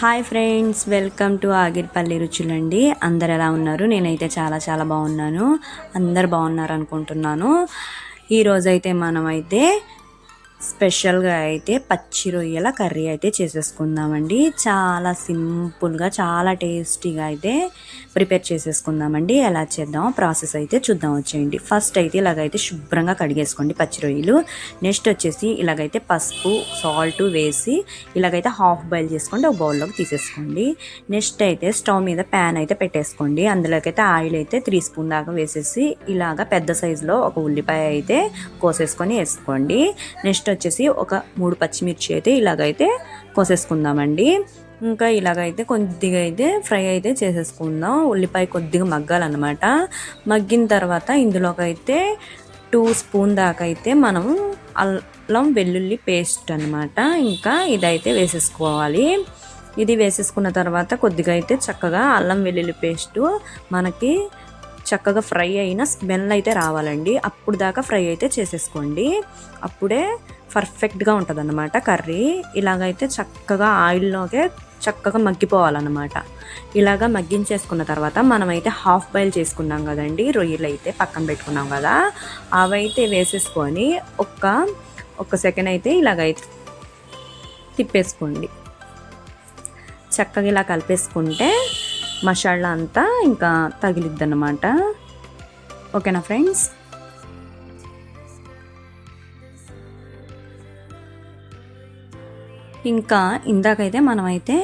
Hi friends welcome to Agiripalli రుచులండి. అందరు ఎలా ఉన్నారు? నేనైతే చాలా చాలా బాగున్నాను. అందరు బాగున్నారు అనుకుంటున్నాను ఈరోజైతే మనమైతే స్పెషల్గా అయితే పచ్చి రొయ్యల కర్రీ అయితే చేసేసుకుందామండి. చాలా సింపుల్గా చాలా టేస్టీగా అయితే ప్రిపేర్ చేసేసుకుందామండి. ఎలా చేద్దామో ప్రాసెస్ అయితే చూద్దాం వచ్చేయండి. ఫస్ట్ అయితే ఇలాగైతే శుభ్రంగా కడిగేసుకోండి పచ్చి రొయ్యలు. నెక్స్ట్ వచ్చేసి ఇలాగైతే పసుపు సాల్ట్ వేసి ఇలాగైతే హాఫ్ బాయిల్ చేసుకోండి ఒక బౌల్లోకి తీసేసుకోండి. నెక్స్ట్ అయితే స్టవ్ మీద ప్యాన్ అయితే పెట్టేసుకోండి. అందులోకి అయితే ఆయిల్ అయితే త్రీ స్పూన్ దాకా వేసేసి ఇలాగ పెద్ద సైజులో ఒక ఉల్లిపాయ అయితే కోసేసుకొని వేసుకోండి. నెక్స్ట్ వచ్చేసి ఒక మూడు పచ్చిమిర్చి అయితే ఇలాగైతే కోసేసుకుందామండి. ఇంకా ఇలాగైతే కొద్దిగా అయితే ఫ్రై అయితే చేసేసుకుందాం. ఉల్లిపాయ కొద్దిగా మగ్గాలన్నమాట. మగ్గిన తర్వాత ఇందులోకైతే టూ స్పూన్ దాకా అయితే మనం అల్లం వెల్లుల్లి పేస్ట్ అనమాట ఇంకా ఇదైతే వేసేసుకోవాలి. ఇది వేసేసుకున్న తర్వాత కొద్దిగా అయితే చక్కగా అల్లం వెల్లుల్లి పేస్టు మనకి చక్కగా ఫ్రై అయిన స్మెల్ అయితే రావాలండి. అప్పుడు దాకా ఫ్రై అయితే చేసేసుకోండి. అప్పుడే పర్ఫెక్ట్గా ఉంటుంది అన్నమాట కర్రీ. ఇలాగైతే చక్కగా ఆయిల్లోకే చక్కగా మగ్గిపోవాలన్నమాట. ఇలాగా మగ్గించేసుకున్న తర్వాత మనమైతే హాఫ్ బాయిల్ చేసుకున్నాం కదండి రొయ్యలు అయితే పక్కన పెట్టుకున్నాం కదా. అవైతే వేసేసుకొని ఒక్క ఒక సెకండ్ అయితే ఇలాగైతే తిప్పేసుకోండి. చక్కగా ఇలా కలిపేసుకుంటే మసాలా అంతా ఇంకా తగిలిద్ది అన్నమాట ఓకేనా ఫ్రెండ్స్? ఇంకా ఇందాకైతే మనమైతే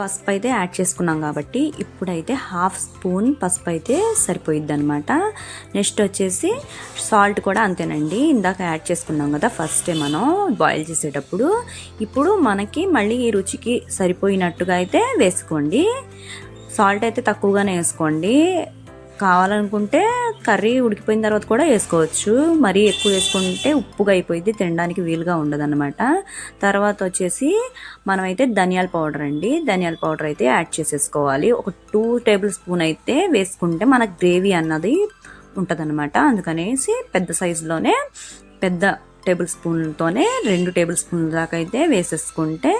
పసుపు అయితే యాడ్ చేసుకున్నాం కాబట్టి ఇప్పుడైతే హాఫ్ స్పూన్ పసుపు అయితే సరిపోయిద్ది అనమాట నెక్స్ట్ వచ్చేసి సాల్ట్ కూడా అంతేనండి. ఇందాక యాడ్ చేసుకున్నాం కదా ఫస్టే మనం బాయిల్ చేసేటప్పుడు. ఇప్పుడు మనకి మళ్ళీ ఈ రుచికి సరిపోయినట్టుగా అయితే వేసుకోండి. సాల్ట్ అయితే తక్కువగానే వేసుకోండి. కావాలనుకుంటే కర్రీ ఉడికిపోయిన తర్వాత కూడా వేసుకోవచ్చు. మరీ ఎక్కువ వేసుకుంటే ఉప్పుగా అయిపోయింది తినడానికి వీలుగా ఉండదన్నమాట. తర్వాత వచ్చేసి మనమైతే ధనియాల పౌడర్ అండి. ధనియాల పౌడర్ అయితే యాడ్ చేసేసుకోవాలి. ఒక టూ టేబుల్ స్పూన్ అయితే వేసుకుంటే మన గ్రేవీ అన్నది ఉంటుందన్నమాట. అందుకనేసి పెద్ద సైజులోనే పెద్ద టేబుల్ స్పూన్తోనే రెండు టేబుల్ స్పూన్ దాకా అయితే వేసేసుకుంటే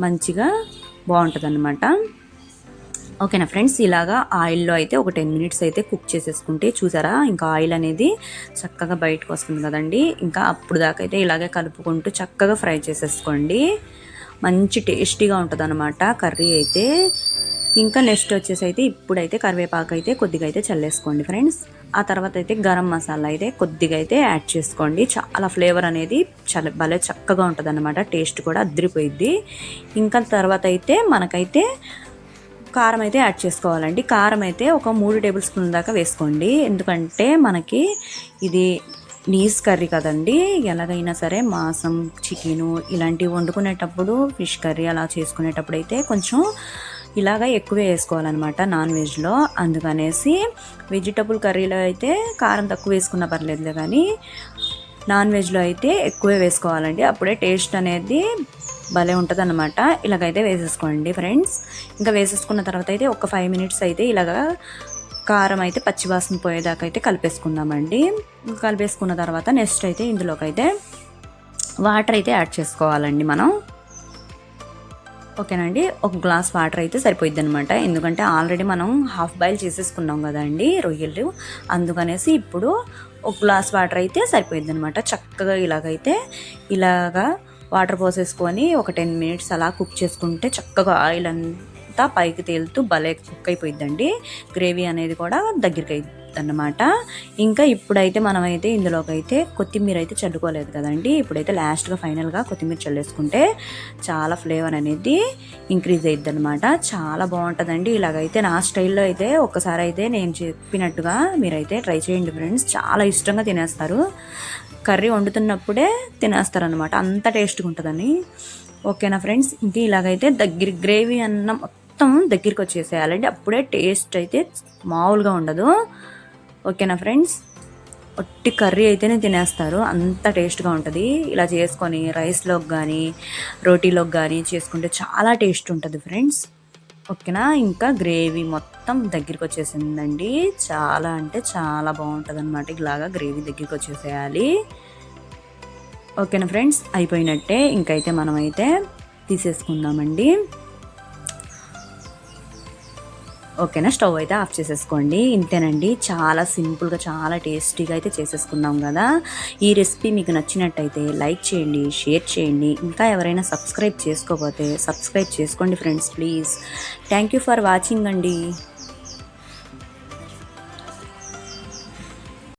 మంచిగా బాగుంటుంది ఓకేనా ఫ్రెండ్స్? ఇలాగా ఆయిల్లో అయితే ఒక టెన్ మినిట్స్ అయితే కుక్ చేసేసుకుంటే చూసారా? ఇంకా ఆయిల్ అనేది చక్కగా బయటకు వస్తుంది కదండి. ఇంకా అప్పుడు దాకా అయితే ఇలాగే కలుపుకుంటూ చక్కగా ఫ్రై చేసేసుకోండి. మంచి టేస్టీగా ఉంటుంది అనమాట కర్రీ అయితే. ఇంకా నెక్స్ట్ వచ్చేసి అయితే ఇప్పుడైతే కరివేపాకు అయితే కొద్దిగా అయితే చల్లేసుకోండి ఫ్రెండ్స్. ఆ తర్వాత అయితే గరం మసాలా అయితే కొద్దిగా అయితే యాడ్ చేసుకోండి. చాలా ఫ్లేవర్ అనేది చాలా భలే చక్కగా ఉంటుంది అనమాట టేస్ట్ కూడా అద్దరిపోయిద్ది. ఇంకా తర్వాత అయితే మనకైతే కారం అయితే యాడ్ చేసుకోవాలండి. కారం అయితే ఒక మూడు టేబుల్ స్పూన్ దాకా వేసుకోండి. ఎందుకంటే మనకి ఇది నీస్ కర్రీ కదండి. ఎలాగైనా సరే మాంసం చికెను ఇలాంటివి వండుకునేటప్పుడు ఫిష్ కర్రీ అలా చేసుకునేటప్పుడు అయితే కొంచెం ఇలాగ ఎక్కువే వేసుకోవాలన్నమాట నాన్ వెజ్లో. అందుకనేసి వెజిటబుల్ కర్రీలో అయితే కారం తక్కువ వేసుకున్న పర్లేదులే కానీ నాన్ వెజ్లో అయితే ఎక్కువే వేసుకోవాలండి. అప్పుడే టేస్ట్ అనేది భలే ఉంటుంది అనమాట ఇలాగైతే వేసేసుకోండి ఫ్రెండ్స్. ఇంకా వేసేసుకున్న తర్వాత అయితే ఒక ఫైవ్ మినిట్స్ అయితే ఇలాగా కారం అయితే పచ్చివాసన పోయేదాకా అయితే కలిపేసుకుందామండి. కలిపేసుకున్న తర్వాత నెక్స్ట్ అయితే ఇందులోకైతే వాటర్ అయితే యాడ్ చేసుకోవాలండి మనం. ఓకేనండి? ఒక గ్లాస్ వాటర్ అయితే సరిపోయిద్ది అనమాట ఎందుకంటే ఆల్రెడీ మనం హాఫ్ బాయిల్ చేసేసుకున్నాం కదండి రొయ్యలు. అందుకనేసి ఇప్పుడు ఒక గ్లాస్ వాటర్ అయితే సరిపోయిద్ది అనమాట చక్కగా ఇలాగైతే ఇలాగా వాటర్ పోసేసుకొని ఒక టెన్ మినిట్స్ అలా కుక్ చేసుకుంటే చక్కగా ఆయిల్ అంతా పైకి తేలుతూ భలే కుక్ అయిపోయిద్దండి. గ్రేవీ అనేది కూడా దగ్గరికి అయిద్ది అన్నమాట ఇంకా ఇప్పుడైతే మనమైతే ఇందులోకి అయితే కొత్తిమీర అయితే చల్లుకోలేదు కదండి. ఇప్పుడైతే లాస్ట్గా ఫైనల్గా కొత్తిమీర చల్లేసుకుంటే చాలా ఫ్లేవర్ అనేది ఇంక్రీజ్ అయ్యిద్ది అనమాట చాలా బాగుంటుందండి. ఇలాగైతే నా స్టైల్లో అయితే ఒక్కసారి అయితే నేను చెప్పినట్టుగా మీరైతే ట్రై చేయండి ఫ్రెండ్స్. చాలా ఇష్టంగా తినేస్తారు. కర్రీ వండుతున్నప్పుడే తినేస్తారనమాట అంత టేస్ట్గా ఉంటుందని ఓకేనా ఫ్రెండ్స్? ఇంక ఇలాగైతే దగ్గర గ్రేవీ అన్నం మొత్తం దగ్గరికి వచ్చేసేయాలండి అప్పుడే టేస్ట్ అయితే మామూలుగా ఉండదు. ఓకేనా ఫ్రెండ్స్? ఒట్టి కర్రీ అయితేనే తినేస్తారు. అంత టేస్ట్గా ఉంటుంది. ఇలా చేసుకొని రైస్లోకి కానీ రోటీలోకి కానీ చేసుకుంటే చాలా టేస్ట్ ఉంటుంది ఫ్రెండ్స్. ఓకేనా? ఇంకా గ్రేవీ మొత్తం దగ్గరికి వచ్చేసిందండి చాలా అంటే చాలా బాగుంటుంది అనమాట ఇలాగా గ్రేవీ దగ్గరికి వచ్చేసేయాలి ఓకేనా ఫ్రెండ్స్? అయిపోయినట్టే ఇంకైతే మనమైతే తీసేసుకుందామండి. ఓకేనా? స్టవ్ అయితే ఆఫ్ చేసేసుకోండి. ఇంతేనండి. చాలా సింపుల్గా చాలా టేస్టీగా అయితే చేసేసుకున్నాం కదా. ఈ రెసిపీ మీకు నచ్చినట్టయితే లైక్ చేయండి షేర్ చేయండి. ఇంకా ఎవరైనా సబ్స్క్రైబ్ చేసుకోకపోతే సబ్స్క్రైబ్ చేసుకోండి friends please. Thank you for watching అండి.